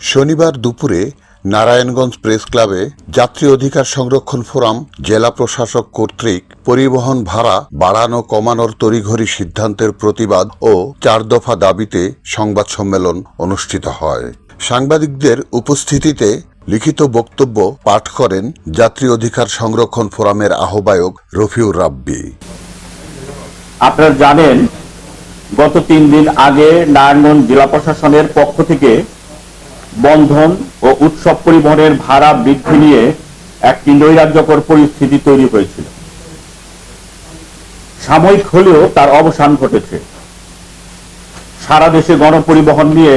শনিবার দুপুরে নারায়ণগঞ্জ প্রেস ক্লাবে যাত্রী অধিকার সংরক্ষণ ফোরাম জেলা প্রশাসক কর্তৃক পরিবহন ভাড়া বাড়ানো কমানোর তড়িঘড়ি সিদ্ধান্তের প্রতিবাদ ও চার দফা দাবিতে সংবাদ সম্মেলন অনুষ্ঠিত হয়। সাংবাদিকদের উপস্থিতিতে লিখিত বক্তব্য পাঠ করেন যাত্রী অধিকার সংরক্ষণ ফোরামের আহ্বায়ক রফিউর রাব্বি। আপনারা জানেন, গত তিন দিন আগে নারায়ণগঞ্জ জেলা প্রশাসনের পক্ষ থেকে বন্ধন ও উৎসব পরিবহনের ভাড়া বৃদ্ধি নিয়ে একটি নৈরাজ্যকর পরিস্থিতি তৈরি হয়েছিল। সাময়িক হলেও তার অবসান ঘটেছে। সারা দেশে গণপরিবহন নিয়ে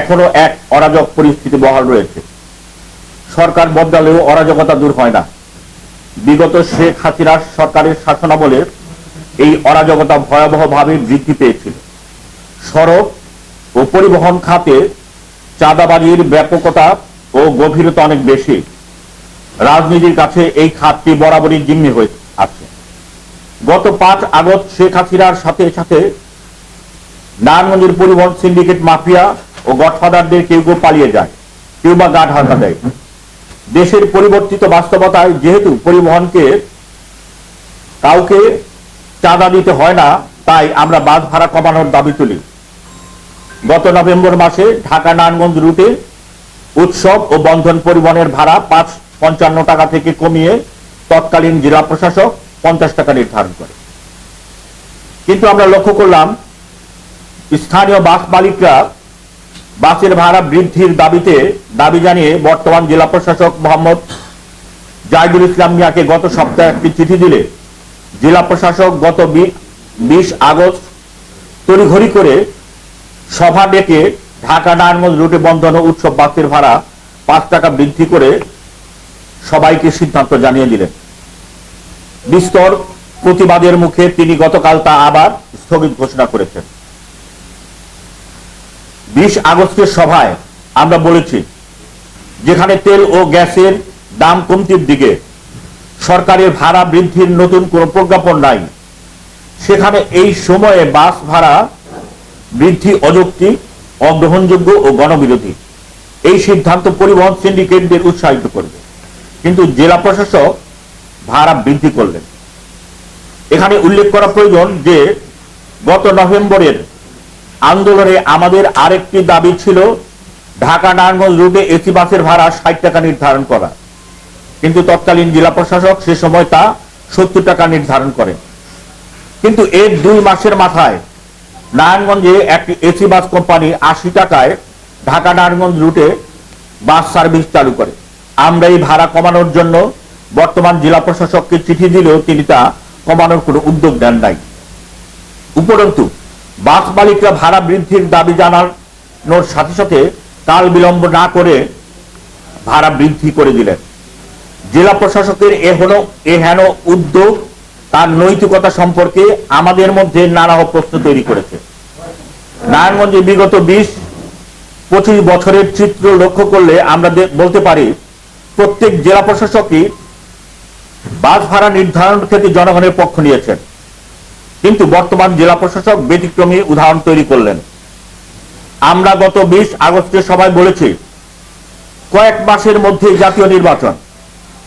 এখনও এক অরাজক পরিস্থিতি বহাল রয়েছে। সরকার বদলালেও অরাজকতা দূর হয় না। বিগত শেখ হাসিনার সরকারের শাসনামলে এই অরাজকতা ভয়াবহভাবে বৃদ্ধি পেয়েছিল। সড়ক ও পরিবহন খাতে চাঁদাবাজির ব্যাপকতা ও গভীরতা অনেক বেশি। রাজনীতির কাছে এই খাতটি বরাবরই জিম্মি হয়ে আছে। গত পাঁচ আগস্ট শেখ হাসিনার সাথে সাথে নারায়ণগঞ্জের পরিবহন সিন্ডিকেট মাফিয়া ও গডফাদারদের কেউ কেউ পালিয়ে যায়, কেউ বা গা ঢাকা দেয়। দেশের পরিবর্তিত বাস্তবতায় যেহেতু পরিবহনকে কাউকে চাঁদা দিতে হয় না, তাই আমরা বাস ভাড়া কমানোর দাবি তুলি। গত নভেম্বর মাসে ঢাকা নারায়ণগঞ্জ রুটে উৎসব ও বন্ধন পরিবহনের ভাড়া পাঁচ পঞ্চান্ন টাকা থেকে কমিয়ে তৎকালীন জেলা প্রশাসক পঞ্চাশ টাকা নির্ধারণ করে। কিন্তু আমরা লক্ষ্য করলাম, স্থানীয় বাস মালিকরা বাসের ভাড়া বৃদ্ধির দাবিতে দাবি জানিয়ে বর্তমান জেলা প্রশাসক মোহাম্মদ জাহিদুল ইসলাম মিয়াকে গত সপ্তাহে একটি চিঠি দিলে জেলা প্রশাসক গত বিশ আগস্ট তড়িঘড়ি করে সভা ডেকে ঢাকা নারায়ণগঞ্জ রুটে বন্ধন উৎসব বাসের ভাড়া পাঁচ টাকা বৃদ্ধি করে সবাইকে সিদ্ধান্ত জানিয়ে দিলেন। বিস্তর প্রতিবাদের মুখে তিনি গতকাল তা আবার স্থগিত ঘোষণা করেছেন। বিশ আগস্টের সভায় আমরা বলেছি, যেখানে তেল ও গ্যাসের দাম কমতির দিকে, সরকারের ভাড়া বৃদ্ধির নতুন কোনো প্রজ্ঞাপন নাই। সেখানে এই সময়ে বাস ভাড়া বৃদ্ধি অযৌক্তিক অগ্রহণযোগ্য ও গণবিরোধী। এই সিদ্ধান্ত পরিবহন সিন্ডিকেটদের উৎসাহিত করবে। কিন্তু জেলা প্রশাসক ভাড়া বৃদ্ধি করলেন। এখানে উল্লেখ করা প্রয়োজন যে, গত নভেম্বরের আন্দোলনে আমাদের আরেকটি দাবি ছিল, ঢাকা নারায়ণগঞ্জ রুটে এসি বাসের ভাড়া ষাট টাকা নির্ধারণ করা। কিন্তু তৎকালীন জেলা প্রশাসক সে সময় তা সত্তর টাকা নির্ধারণ করেন। কিন্তু এর দুই মাসের মাথায় নারায়ণগঞ্জে একটি এসি বাস কোম্পানি আশি টাকায় ঢাকা নারায়ণগঞ্জ রুটে বাস সার্ভিস চালু করে। আমরা এই ভাড়া কমানোর জন্য বর্তমান জেলা প্রশাসককে চিঠি দিলেও তিনি তা কমানোর কোনো উদ্যোগ নেন নাই। উপরন্তু বাস মালিকরা ভাড়া বৃদ্ধির দাবি জানানোর সাথে সাথে কাল বিলম্ব না করে ভাড়া বৃদ্ধি করে দিলেন। জেলা প্রশাসকের এ হলো, এ হেন উদ্যোগ, তার নৈতিকতা সম্পর্কে আমাদের মধ্যে নানা প্রশ্ন তৈরি করেছে। নারায়ণগঞ্জে বিগত বিশ, পঁচিশ বছরের চিত্র লক্ষ্য করলে আমরা বলতে পারি, প্রত্যেক জেলা প্রশাসকই বাস ভাড়া নির্ধারণ ক্ষেত্রে জনগণের পক্ষ নিয়েছেন। কিন্তু বর্তমান জেলা প্রশাসক ব্যতিক্রমী উদাহরণ তৈরি করলেন। আমরা গত বিশ আগস্টের সবাই বলেছি, কয়েক মাসের মধ্যে জাতীয় নির্বাচন।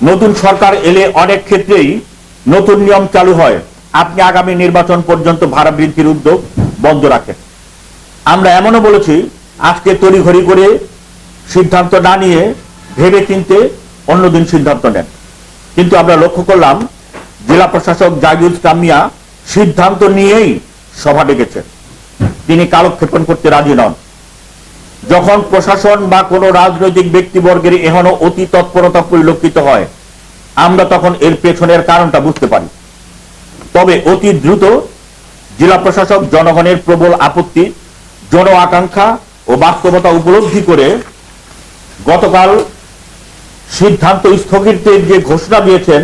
নতুন সরকার এলে অনেক ক্ষেত্রেই নতুন নিয়ম চালু হয়। আপনি আগামী নির্বাচন পর্যন্ত ভাড়া বৃদ্ধির উদ্যোগ বন্ধ রাখেন। আমরা এমনও বলেছি, আজকে তড়িঘড়ি করে সিদ্ধান্ত না নিয়ে ভেবে চিনতে অন্যদিন সিদ্ধান্ত নেন। কিন্তু আমরা লক্ষ্য করলাম, জেলা প্রশাসক জাহিদুল ইসলাম মিয়া সিদ্ধান্ত নিয়েই সভা ডেকেছেন। তিনি কালক্ষেপণ করতে রাজি নন। যখন প্রশাসন বা কোনো রাজনৈতিক ব্যক্তিবর্গের এখনও অতি তৎপরতা পরিলক্ষিত হয়, আমরা তখন এর পেছনের কারণটা বুঝতে পারি। তবে অতি দ্রুত জেলা প্রশাসক জনগণের প্রবল আপত্তি, জন আকাঙ্ক্ষা ও বাস্তবতা উপলব্ধি করে গতকাল সিদ্ধান্ত স্থগিতের যে ঘোষণা দিয়েছেন,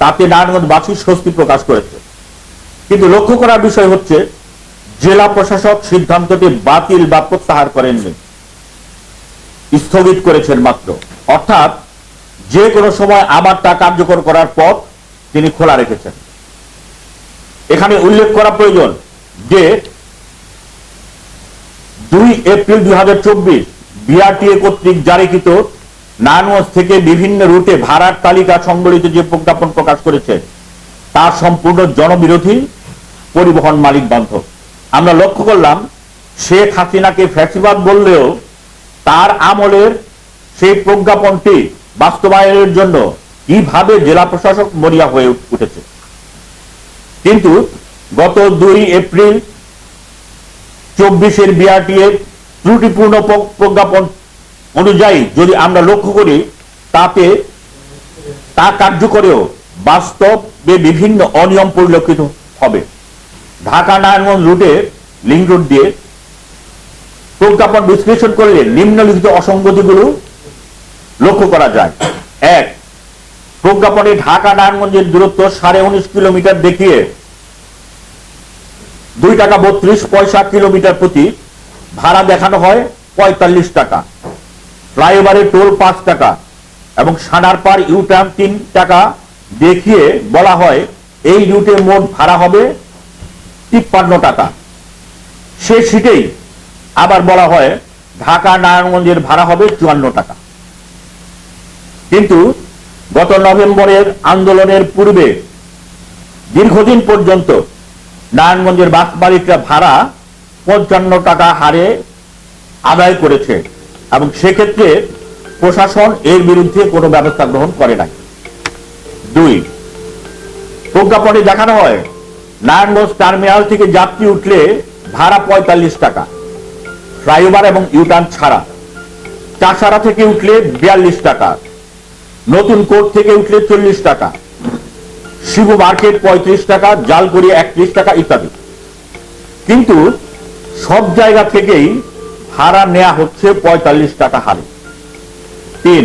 তাতে নারায়ণগঞ্জবাসী স্বস্তি প্রকাশ করেছে। কিন্তু লক্ষ্য করার বিষয় হচ্ছে, জেলা প্রশাসক সিদ্ধান্তটি বাতিল বা প্রত্যাহার করেননি। স্থগিত করেছেন মাত্র। অর্থাৎ, যে কোনো সময় আবার তা কার্যকর করার পথ তিনি খোলা রেখেছেন। এখানে উল্লেখ করা প্রয়োজন যে, দুই এপ্রিল দুই হাজার চব্বিশ বিআরটিএ কর্তৃক জারিকৃত নারায়ণগঞ্জ থেকে বিভিন্ন রুটে ভাড়ার তালিকা সংবলিত যে প্রজ্ঞাপন প্রকাশ করেছে তা সম্পূর্ণ জনবিরোধী পরিবহন মালিক বান্ধব। আমরা লক্ষ্য করলাম, শেখ হাসিনাকে ফ্যাসিবাদ বললেও তার আমলের সেই প্রজ্ঞাপনটি বাস্তবায়নের জন্য কীভাবে জেলা প্রশাসক মরিয়া হয়ে উঠেছে। কিন্তু গত দুই এপ্রিল চব্বিশের বিআরটিএ ত্রুটিপূর্ণ প্রজ্ঞাপন অনুযায়ী যদি আমরা লক্ষ্য করি, তাতে তা কার্যকরেও বাস্তবে বিভিন্ন অনিয়ম পরিলক্ষিত হবে। ঢাকা নারায়ণগঞ্জ রুটে লিঙ্ক রোড দিয়ে প্রজ্ঞাপন বিশ্লেষণ করলে নিম্নলিখিত অসঙ্গতিগুলো লক্ষ্য করা যায়। এক, প্রজ্ঞাপনে ঢাকা নারায়ণগঞ্জের দূরত্ব সাড়ে উনিশ কিলোমিটার দেখিয়ে দুই টাকা বত্রিশ পয়সা কিলোমিটার প্রতি ভাড়া দেখানো হয় পঁয়তাল্লিশ টাকা। ফ্লাইওভারের টোল পাঁচ টাকা এবং সানার পার ইউটার্ন তিন টাকা দেখিয়ে বলা হয়, এই রুটে মোট ভাড়া হবে তিপ্পান্ন টাকা। সে সিটেই আবার বলা হয়, ঢাকা নারায়ণগঞ্জের ভাড়া হবে চুয়ান্ন টাকা। কিন্তু গত নভেম্বরের আন্দোলনের পূর্বে দীর্ঘদিন পর্যন্ত নারায়ণগঞ্জের বাস মালিকরা ভাড়া পঞ্চান্ন টাকা হারে আদায় করেছে এবং সেক্ষেত্রে প্রশাসন এর বিরুদ্ধে কোনো ব্যবস্থা গ্রহণ করে নাই। দুই। প্রজ্ঞাপনে দেখানো হয়, নারায়ণগঞ্জ টার্মিনাল থেকে যাত্রী উঠলে ভাড়া পঁয়তাল্লিশ টাকা, ফ্লাইওভার এবং ইউটার্ন ছাড়া। চাষারা থেকে উঠলে বিয়াল্লিশ টাকা, নতুন কোর্ট থেকে উঠলে চল্লিশ টাকা, শিবু মার্কেট পঁয়ত্রিশ টাকা জালগড়ি একত্রিশ টাকা ইত্যাদি। কিন্তু সব জায়গা থেকেই ভাড়া নেওয়া হচ্ছে পঁয়তাল্লিশ টাকা হারে। তিন,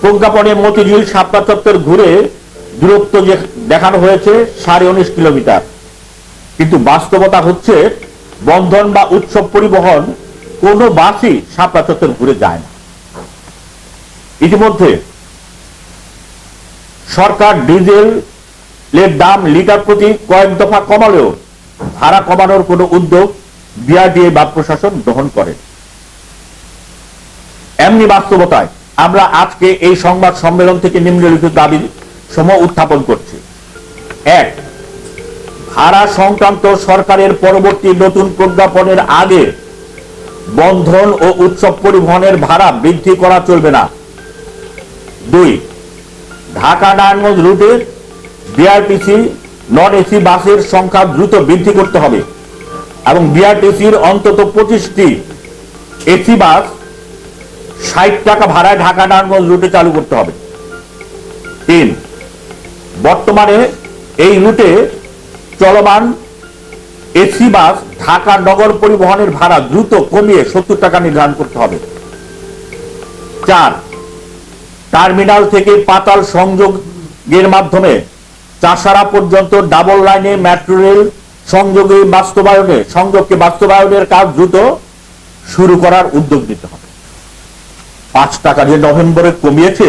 প্রজ্ঞাপনে মতিঝিল সাপ্তাহ চত্বর ঘুরে দূরত্ব যে দেখানো হয়েছে, সাড়ে উনিশ কিলোমিটার। কিন্তু বাস্তবতা হচ্ছে, বন্ধন বা উৎসব পরিবহন কোনো বাসই সাপ্তাহ চত্বর ঘুরে যায় না। ইতিমধ্যে সরকার ডিজেল এর দাম লিটার প্রতি কয়েক দফা কমালেও ভাড়া কমানোর কোনো উদ্যোগ বিআরডিএ বা প্রশাসন গ্রহণ করে এমনি বাস্তবতায় আমরা আজকে এই সংবাদ সম্মেলন থেকে নিম্নলিখিত দাবি সমূহ উত্থাপন করছি। এক, ভাড়া সংক্রান্ত সরকারের পরবর্তী নতুন প্রজ্ঞাপনের আগে বন্ধন ও উৎসব পরিবহনের ভাড়া বৃদ্ধি করা চলবে না। দুই, ঢাকা নারায়ণগঞ্জ রুটে বিআরটিসি নন এসি বাসের সংখ্যা দ্রুত বৃদ্ধি করতে হবে এবং বিআরটিসির অন্তত পঁচিশটি এসি বাস ষাট টাকা ভাড়ায় ঢাকা নারায়ণগঞ্জ রুটে চালু করতে হবে। তিন বর্তমানে এই রুটে চলমান এসি বাস ঢাকা নগর পরিবহনের ভাড়া দ্রুত কমিয়ে সত্তর টাকা নির্ধারণ করতে হবে। চার, টার্মিনাল থেকে পাতাল সংযোগের মাধ্যমে চাষারা পর্যন্ত ডাবল লাইনে মেট্রো রেল সংযোগে বাস্তবায়নে, সংযোগকে বাস্তবায়নের কাজ দ্রুত শুরু করার উদ্যোগ নিতে হবে। পাঁচ টাকা যে নভেম্বরে কমিয়েছে,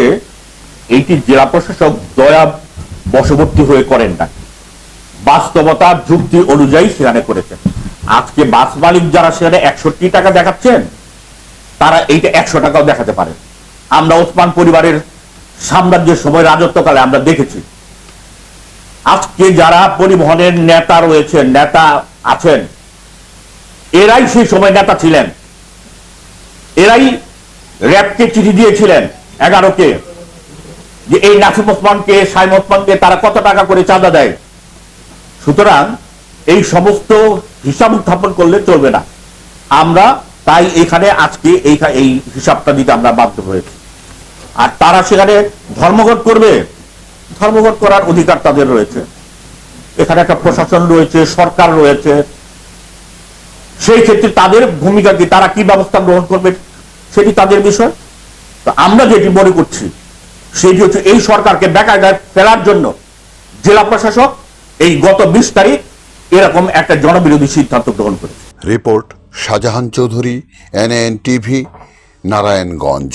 এইটি জেলা প্রশাসক দয়া বশবর্তী হয়ে করেন না। বাস্তবতা, যুক্তি অনুযায়ী সেখানে করেছেন। আজকে বাস মালিক যারা সেখানে একষট্টি টাকা দেখাচ্ছেন, তারা এইটা একশো টাকাও দেখাতে পারেন। আমরা ওসমান পরিবারের সাম্রাজ্যের সময় রাজত্বকালে আমরা দেখেছি। আজকে যারা পরিবহনের নেতা রয়েছে নেতা আছেন, এরাই সেই সময় নেতা ছিলেন। এরাই র্যাবকে চিঠি দিয়েছিলেন এগারোকে। যে এই নাসিম ওসমানকে, সাইম ওসমানকে তারা কত টাকা করে চাঁদা দেয়? সুতরাং এই সমস্ত হিসাব উত্থাপন করলে চলবে না। আমরা তাই এখানে আজকে এই এই হিসাবটা দিতে আমরা বাধ্য হয়েছি। আর তারা সেখানে ধর্মঘট করবে? ধর্মঘট করার অধিকার তাদের রয়েছে। এখানে একটা প্রশাসন রয়েছে, সরকার রয়েছে। সেই ক্ষেত্রে তাদের ভূমিকা কি? তারা কি ব্যবস্থা গ্রহণ করবে সেটি তাদের বিষয়। তো আমরা যেটি মনে করছি সেটি হচ্ছে এই সরকারকে বেকায়দায় ফেলার জন্য জেলা প্রশাসক এই গত বিশ তারিখ এরকম একটা জনবিরোধী সিদ্ধান্ত গ্রহণ করেছে। Report Shahjahan Chowdhury NN TV Narayanganj.